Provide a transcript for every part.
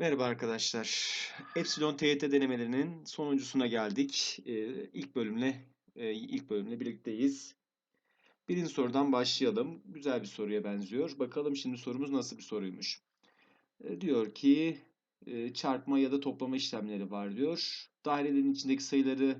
Merhaba arkadaşlar. Epsilon TYT denemelerinin sonuncusuna geldik. Ee, ilk bölümle e, ilk bölümle birlikteyiz. Birinci sorudan başlayalım. Güzel bir soruya benziyor. Bakalım şimdi sorumuz nasıl bir soruymuş. Ee, diyor ki e, çarpma ya da toplama işlemleri var diyor. Dairelerin içindeki sayıları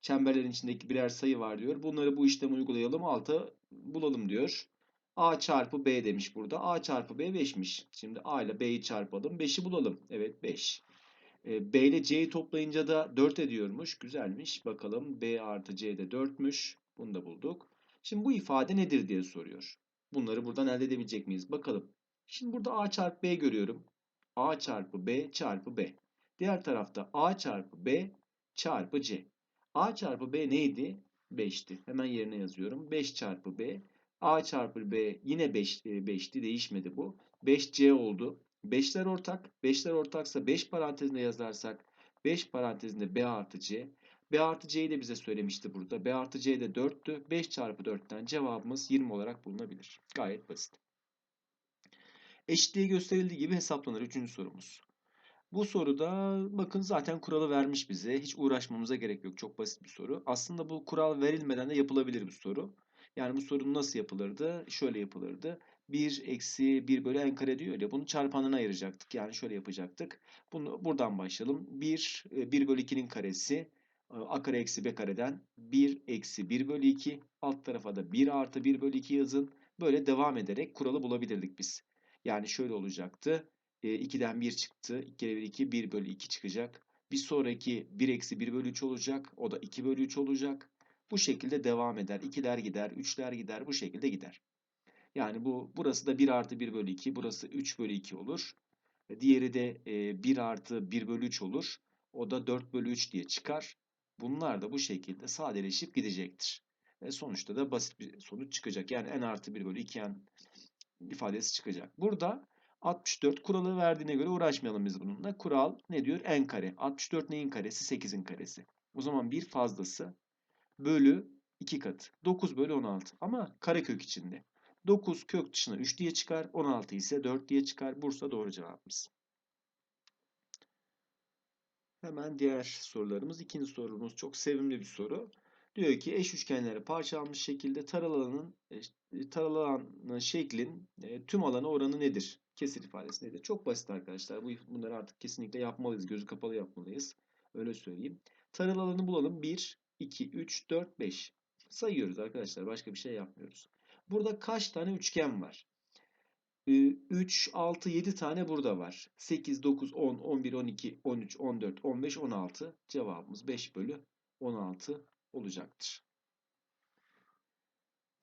çemberlerin içindeki birer sayı var diyor. Bunları bu işlemi uygulayalım. Alta bulalım diyor. A çarpı B demiş burada. A çarpı B 5'miş. Şimdi A ile B'yi çarpalım. 5'i bulalım. Evet 5. E, B ile C'yi toplayınca da 4 ediyormuş. Güzelmiş. Bakalım B artı C de 4'müş. Bunu da bulduk. Şimdi bu ifade nedir diye soruyor. Bunları buradan elde edebilecek miyiz? Bakalım. Şimdi burada A çarpı B görüyorum. A çarpı B çarpı B. Diğer tarafta A çarpı B çarpı C. A çarpı B neydi? 5'ti. Hemen yerine yazıyorum. 5 çarpı B. A çarpı B yine 5, 5'ti. Değişmedi bu. 5C oldu. 5'ler ortak. 5'ler ortaksa 5 parantezinde yazarsak 5 parantezinde B artı C. B artı C'yi de bize söylemişti burada. B artı C de 4'tü. 5 çarpı 4'ten cevabımız 20 olarak bulunabilir. Gayet basit. Eşitliği gösterildiği gibi hesaplanır. Üçüncü sorumuz. Bu soruda bakın zaten kuralı vermiş bize. Hiç uğraşmamıza gerek yok. Çok basit bir soru. Aslında bu kural verilmeden de yapılabilir bir soru. Yani bu sorun nasıl yapılırdı? Şöyle yapılırdı. 1 eksi 1 bölü n kare diyor ya. Bunu çarpanına ayıracaktık. Yani şöyle yapacaktık. Bunu buradan başlayalım. 1, 1 bölü 2'nin karesi. A kare eksi B kareden 1 eksi 1 bölü 2. Alt tarafa da 1 artı 1 bölü 2 yazın. Böyle devam ederek kuralı bulabilirdik biz. Yani şöyle olacaktı. 2'den 1 çıktı. 2 kere 1 2 1 bölü 2 çıkacak. Bir sonraki 1 eksi 1 bölü 3 olacak. O da 2 bölü 3 olacak. Bu şekilde devam eder. 2'ler gider, 3'ler gider. Bu şekilde gider. Yani bu burası da 1 artı 1 bölü 2. Burası 3 bölü 2 olur. Diğeri de 1 artı 1 bölü 3 olur. O da 4 bölü 3 diye çıkar. Bunlar da bu şekilde sadeleşip gidecektir. Ve sonuçta da basit bir sonuç çıkacak. Yani n artı 1 bölü 2 n ifadesi çıkacak. Burada 64 kuralı verdiğine göre uğraşmayalım biz bununla. Kural ne diyor? n kare. 64 neyin karesi? 8'in karesi. O zaman bir fazlası bölü 2 katı. 9 bölü 16. Ama karekök içinde. 9 kök dışına 3 diye çıkar. 16 ise 4 diye çıkar. Bursa doğru cevabımız. Hemen diğer sorularımız. İkinci sorumuz çok sevimli bir soru. Diyor ki eş üçgenlere parçalanmış şekilde taralanın e, taralanın şeklin e, tüm alana oranı nedir? Kesir ifadesi nedir? Çok basit arkadaşlar. Bu bunları artık kesinlikle yapmalıyız. Gözü kapalı yapmalıyız. Öyle söyleyeyim. Taralı alanı bulalım. 1 2 3 4 5. Sayıyoruz arkadaşlar. Başka bir şey yapmıyoruz. Burada kaç tane üçgen var? 3, 6, 7 tane burada var. 8, 9, 10, 11, 12, 13, 14, 15, 16. Cevabımız 5 bölü 16 olacaktır.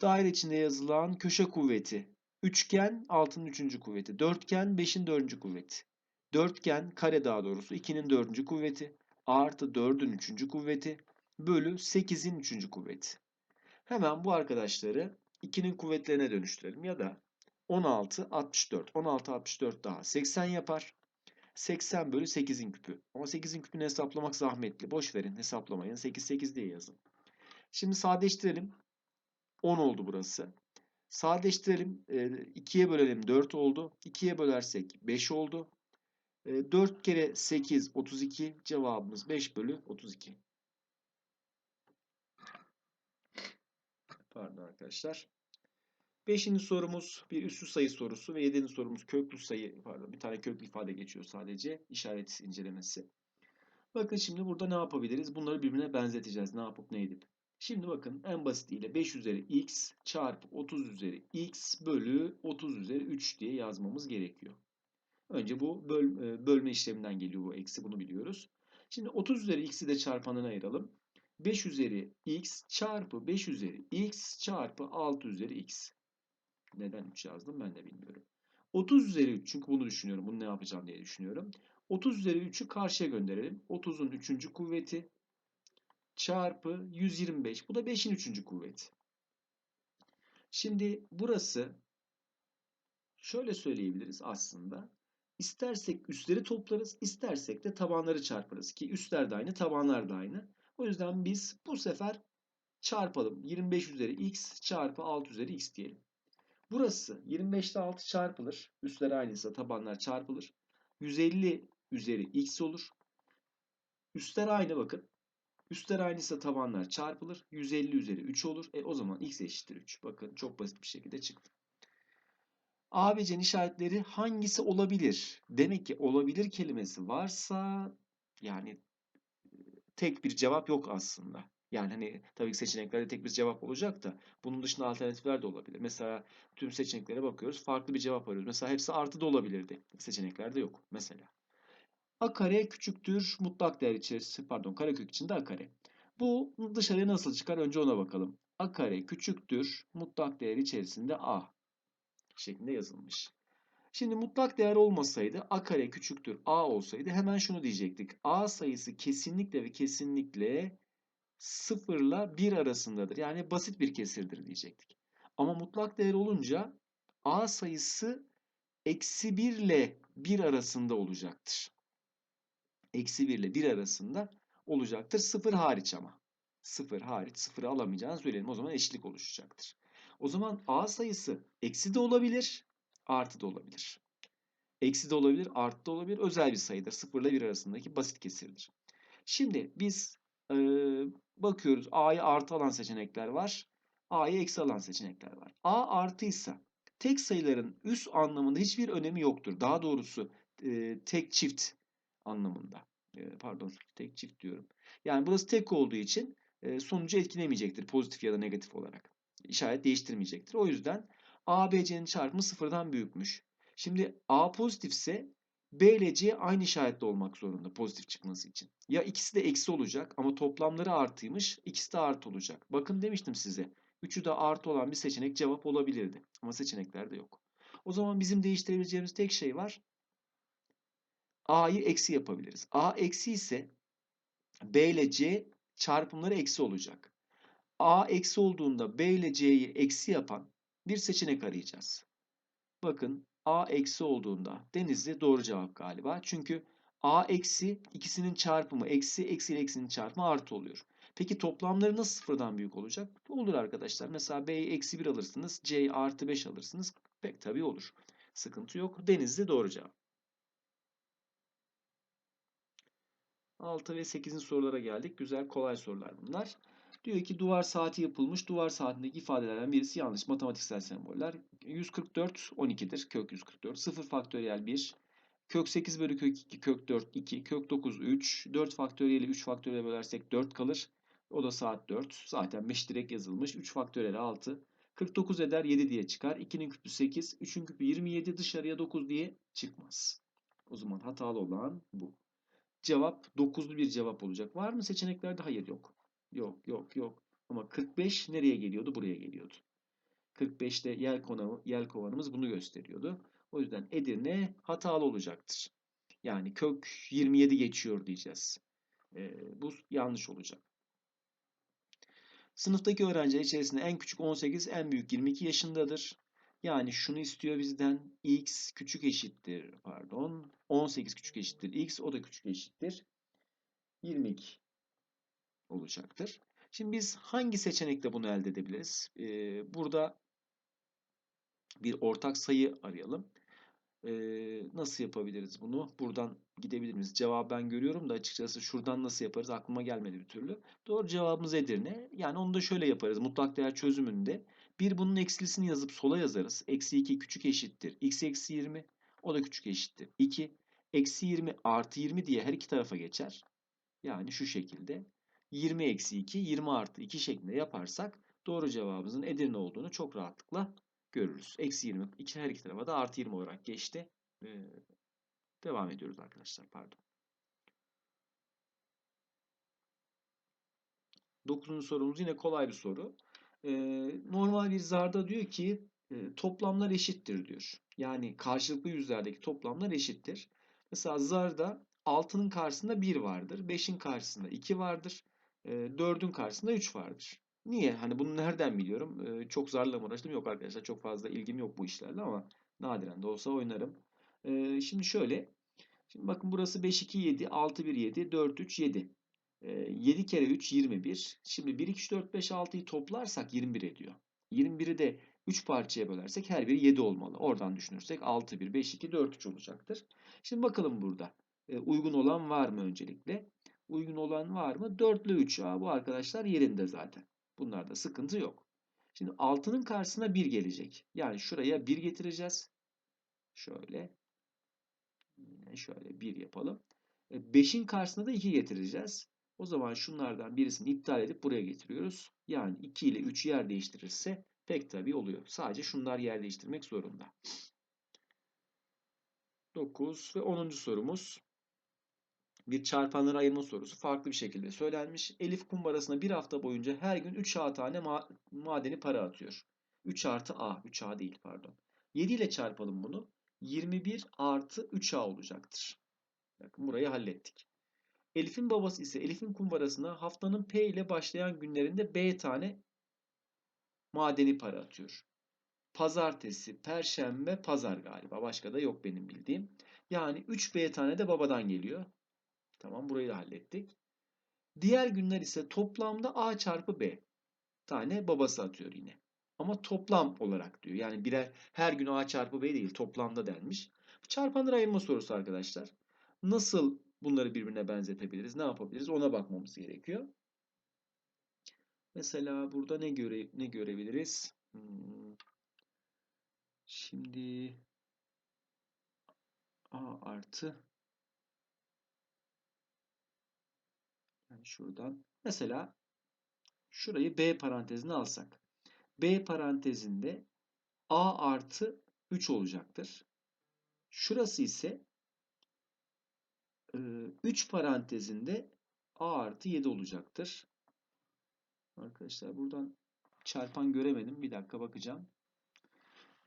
Daire içinde yazılan köşe kuvveti. Üçgen 6'nın 3. kuvveti. Dörtgen 5'in 4. kuvveti. Dörtgen kare daha doğrusu 2'nin 4. kuvveti. Artı 4'ün 3. kuvveti. Bölü 8'in 3. kuvveti. Hemen bu arkadaşları 2'nin kuvvetlerine dönüştürelim. Ya da 16, 64. 16, 64 daha 80 yapar. 80 bölü 8'in küpü. Ama 8'in küpünü hesaplamak zahmetli. Boş verin hesaplamayın. 8, 8 diye yazın. Şimdi sadeleştirelim. 10 oldu burası. Sadeleştirelim. 2'ye bölelim 4 oldu. 2'ye bölersek 5 oldu. 4 kere 8 32. Cevabımız 5 bölü 32. Pardon arkadaşlar. Beşinci sorumuz bir üssü sayı sorusu ve yedinci sorumuz köklü sayı, pardon bir tane köklü ifade geçiyor sadece işaret incelemesi. Bakın şimdi burada ne yapabiliriz? Bunları birbirine benzeteceğiz. Ne yapıp ne edip. Şimdi bakın en basitiyle 5 üzeri x çarpı 30 üzeri x bölü 30 üzeri 3 diye yazmamız gerekiyor. Önce bu böl, e, bölme işleminden geliyor bu eksi bunu biliyoruz. Şimdi 30 üzeri x'i de çarpanına ayıralım. 5 üzeri x çarpı 5 üzeri x çarpı 6 üzeri x. Neden 3 yazdım ben de bilmiyorum. 30 üzeri 3 çünkü bunu düşünüyorum. Bunu ne yapacağım diye düşünüyorum. 30 üzeri 3'ü karşıya gönderelim. 30'un 3. kuvveti çarpı 125. Bu da 5'in 3. kuvveti. Şimdi burası şöyle söyleyebiliriz aslında. İstersek üstleri toplarız, istersek de tabanları çarparız ki üstler de aynı, tabanlar da aynı. O yüzden biz bu sefer çarpalım. 25 üzeri x çarpı 6 üzeri x diyelim. Burası 25 ile 6 çarpılır. Üstler aynıysa tabanlar çarpılır. 150 üzeri x olur. Üstler aynı bakın. Üstler aynıysa tabanlar çarpılır. 150 üzeri 3 olur. E o zaman x eşittir 3. Bakın çok basit bir şekilde çıktı. A ve C'nin işaretleri hangisi olabilir? Demek ki olabilir kelimesi varsa yani tek bir cevap yok aslında. Yani hani tabii ki seçeneklerde tek bir cevap olacak da bunun dışında alternatifler de olabilir. Mesela tüm seçeneklere bakıyoruz. Farklı bir cevap arıyoruz. Mesela hepsi artı da olabilirdi. Seçeneklerde yok mesela. A kare küçüktür mutlak değer içerisinde pardon karekök içinde A kare. Bu dışarıya nasıl çıkar? Önce ona bakalım. A kare küçüktür mutlak değer içerisinde A şeklinde yazılmış. Şimdi mutlak değer olmasaydı a kare küçüktür a olsaydı hemen şunu diyecektik. a sayısı kesinlikle ve kesinlikle 0 ile 1 arasındadır. Yani basit bir kesirdir diyecektik. Ama mutlak değer olunca a sayısı eksi 1 ile 1 arasında olacaktır. Eksi 1 ile 1 arasında olacaktır. 0 hariç ama. 0 hariç 0'ı alamayacağını söyleyelim. O zaman eşitlik oluşacaktır. O zaman a sayısı eksi de olabilir, artı da olabilir. Eksi de olabilir, artı da olabilir. Özel bir sayıdır. 0 ile 1 arasındaki basit kesirdir. Şimdi biz e, bakıyoruz. A'yı artı alan seçenekler var. A'yı eksi alan seçenekler var. A artıysa tek sayıların üst anlamında hiçbir önemi yoktur. Daha doğrusu e, tek çift anlamında. E, pardon tek çift diyorum. Yani burası tek olduğu için e, sonucu etkilemeyecektir pozitif ya da negatif olarak. İşaret değiştirmeyecektir. O yüzden A, B, C'nin çarpımı sıfırdan büyükmüş. Şimdi A pozitifse B ile C aynı işaretli olmak zorunda pozitif çıkması için. Ya ikisi de eksi olacak ama toplamları artıymış. ikisi de artı olacak. Bakın demiştim size. Üçü de artı olan bir seçenek cevap olabilirdi. Ama seçeneklerde yok. O zaman bizim değiştirebileceğimiz tek şey var. A'yı eksi yapabiliriz. A eksi ise B ile C çarpımları eksi olacak. A eksi olduğunda B ile C'yi eksi yapan bir seçenek arayacağız. Bakın A eksi olduğunda Denizli doğru cevap galiba. Çünkü A eksi ikisinin çarpımı eksi eksi ile eksinin çarpımı artı oluyor. Peki toplamları nasıl sıfırdan büyük olacak? Olur arkadaşlar. Mesela B'yi eksi 1 alırsınız. C'yi artı 5 alırsınız. Pek tabii olur. Sıkıntı yok. Denizli doğru cevap. 6 ve 8'in sorulara geldik. Güzel kolay sorular bunlar. Diyor ki duvar saati yapılmış. Duvar saatindeki ifadelerden birisi yanlış. Matematiksel semboller. 144 12'dir. Kök 144. 0 faktöriyel 1. Kök 8 bölü kök 2. Kök 4 2. Kök 9 3. 4 faktöriyeli 3 faktöriyel bölersek 4 kalır. O da saat 4. Zaten 5 direkt yazılmış. 3 faktöriyel 6. 49 eder 7 diye çıkar. 2'nin küpü 8. 3'ün küpü 27. Dışarıya 9 diye çıkmaz. O zaman hatalı olan bu. Cevap 9'lu bir cevap olacak. Var mı seçeneklerde? Hayır yok. Yok yok yok. Ama 45 nereye geliyordu? Buraya geliyordu. 45'te yel, konu, yel kovanımız bunu gösteriyordu. O yüzden Edirne hatalı olacaktır. Yani kök 27 geçiyor diyeceğiz. Ee, bu yanlış olacak. Sınıftaki öğrenci içerisinde en küçük 18, en büyük 22 yaşındadır. Yani şunu istiyor bizden. X küçük eşittir, pardon. 18 küçük eşittir X, o da küçük eşittir. 22 olacaktır. Şimdi biz hangi seçenekle bunu elde edebiliriz? Ee, burada bir ortak sayı arayalım. Ee, nasıl yapabiliriz bunu? Buradan gidebilir miyiz? Cevabı ben görüyorum da açıkçası şuradan nasıl yaparız aklıma gelmedi bir türlü. Doğru cevabımız Edirne. Yani onu da şöyle yaparız. Mutlak değer çözümünde bir bunun eksilisini yazıp sola yazarız. Eksi 2 küçük eşittir. X eksi 20. O da küçük eşittir. 2. Eksi 20 artı 20 diye her iki tarafa geçer. Yani şu şekilde. 20 eksi 2, 20 artı 2 şeklinde yaparsak doğru cevabımızın Edirne olduğunu çok rahatlıkla görürüz. Eksi 20, iki, her iki tarafa da artı 20 olarak geçti. Ee, devam ediyoruz arkadaşlar. Pardon. Dokuzuncu sorumuz yine kolay bir soru. Ee, normal bir zarda diyor ki e, toplamlar eşittir diyor. Yani karşılıklı yüzlerdeki toplamlar eşittir. Mesela zarda 6'nın karşısında 1 vardır. 5'in karşısında 2 vardır. 4'ün karşısında 3 vardır. Niye? Hani bunu nereden biliyorum? Çok zarla mı uğraştım? Yok arkadaşlar. Çok fazla ilgim yok bu işlerle ama nadiren de olsa oynarım. Şimdi şöyle. Şimdi bakın burası 5, 2, 7, 6, 1, 7, 4, 3, 7. 7 kere 3, 21. Şimdi 1, 2, 3, 4, 5, 6'yı toplarsak 21 ediyor. 21'i de 3 parçaya bölersek her biri 7 olmalı. Oradan düşünürsek 6, 1, 5, 2, 4, 3 olacaktır. Şimdi bakalım burada. Uygun olan var mı öncelikle? Uygun olan var mı? 4 ile 3. Aa, bu arkadaşlar yerinde zaten. Bunlarda sıkıntı yok. Şimdi 6'nın karşısına 1 gelecek. Yani şuraya 1 getireceğiz. Şöyle. Yine şöyle 1 yapalım. 5'in karşısına da 2 getireceğiz. O zaman şunlardan birisini iptal edip buraya getiriyoruz. Yani 2 ile 3 yer değiştirirse pek tabii oluyor. Sadece şunlar yer değiştirmek zorunda. 9 ve 10. sorumuz. Bir çarpanları ayırma sorusu farklı bir şekilde söylenmiş. Elif kumbarasına bir hafta boyunca her gün 3 A tane ma madeni para atıyor. 3 artı A, 3A değil pardon. 7 ile çarpalım bunu. 21 artı 3A olacaktır. Bakın burayı hallettik. Elif'in babası ise Elif'in kumbarasına haftanın P ile başlayan günlerinde B tane madeni para atıyor. Pazartesi, perşembe, pazar galiba. Başka da yok benim bildiğim. Yani 3B tane de babadan geliyor. Tamam burayı da hallettik. Diğer günler ise toplamda A çarpı B tane babası atıyor yine. Ama toplam olarak diyor. Yani birer her gün A çarpı B değil toplamda denmiş. Çarpanları ayırma sorusu arkadaşlar. Nasıl bunları birbirine benzetebiliriz? Ne yapabiliriz? Ona bakmamız gerekiyor. Mesela burada ne göre ne görebiliriz? Hmm. Şimdi A artı yani şuradan mesela şurayı B parantezine alsak. B parantezinde A artı 3 olacaktır. Şurası ise 3 parantezinde A artı 7 olacaktır. Arkadaşlar buradan çarpan göremedim. Bir dakika bakacağım.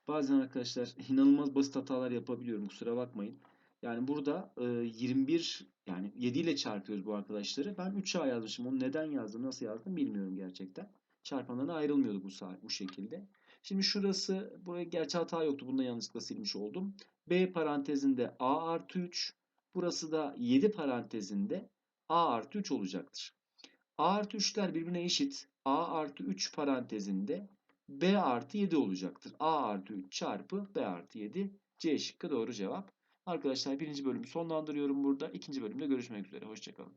Bazen arkadaşlar inanılmaz basit hatalar yapabiliyorum. Kusura bakmayın. Yani burada 21 yani 7 ile çarpıyoruz bu arkadaşları. Ben 3A yazmışım. Onu neden yazdım, nasıl yazdım bilmiyorum gerçekten. Çarpanlarına ayrılmıyordu bu bu şekilde. Şimdi şurası buraya gerçi hata yoktu. Bunu da yanlışlıkla silmiş oldum. B parantezinde A artı 3. Burası da 7 parantezinde A artı 3 olacaktır. A artı 3'ler birbirine eşit. A artı 3 parantezinde B artı 7 olacaktır. A artı 3 çarpı B artı 7. C şıkkı doğru cevap. Arkadaşlar birinci bölümü sonlandırıyorum burada. İkinci bölümde görüşmek üzere. Hoşçakalın.